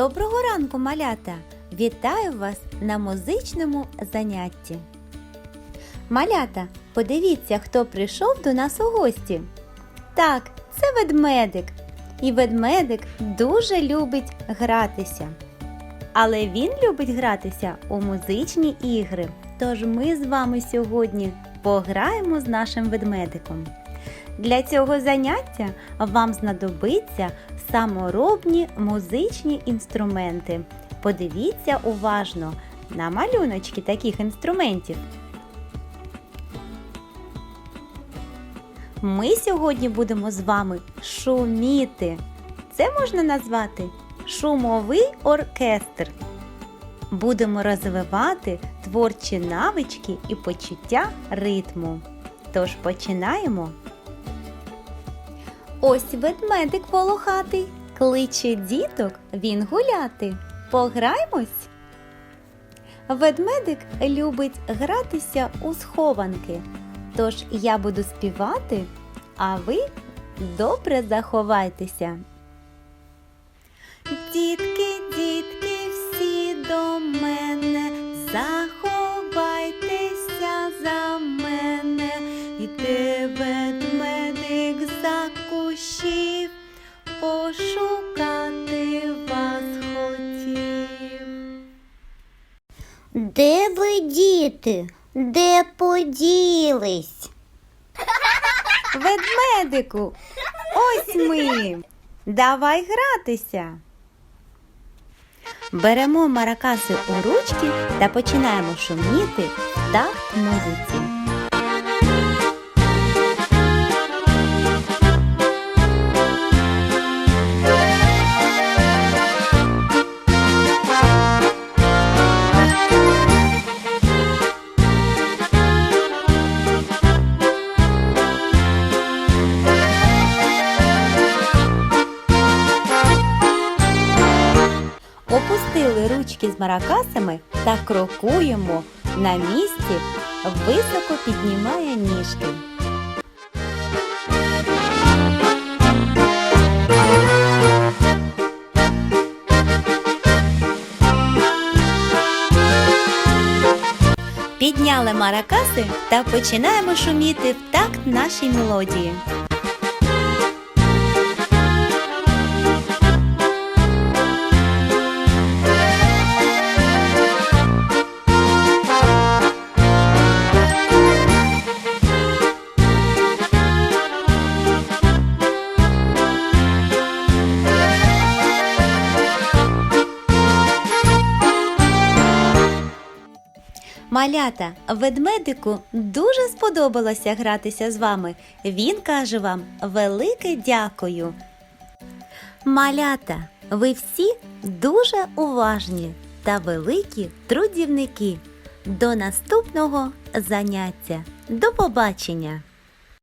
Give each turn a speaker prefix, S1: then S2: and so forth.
S1: Доброго ранку, малята! Вітаю вас на музичному занятті. Малята, подивіться, хто прийшов до нас у гості. Так, це ведмедик. І ведмедик дуже любить гратися. Але він любить гратися у музичні ігри. Тож ми з вами сьогодні пограємо з нашим ведмедиком. Для цього заняття вам знадобиться саморобні музичні інструменти. Подивіться уважно на малюночки таких інструментів. Ми сьогодні будемо з вами шуміти. Це можна назвати шумовий оркестр. Будемо розвивати творчі навички і почуття ритму. Тож починаємо. Ось ведмедик волохатий, кличе діток він гуляти. Пограймось. Ведмедик любить гратися у схованки. Тож я буду співати, а ви добре заховайтеся. Дітки,
S2: Де ви діти? Де поділись?
S1: Ведмедику, ось ми. Давай гратися. Беремо маракаси у ручки та починаємо шуміти в музиці. Опустили ручки з маракасами та крокуємо на місці, високо піднімає ніжки. Підняли маракаси та починаємо шуміти в такт нашій мелодії. Малята, ведмедику дуже сподобалося гратися з вами. Він каже вам велике дякую. Малята, ви всі дуже уважні та великі трудівники. До наступного заняття. До побачення!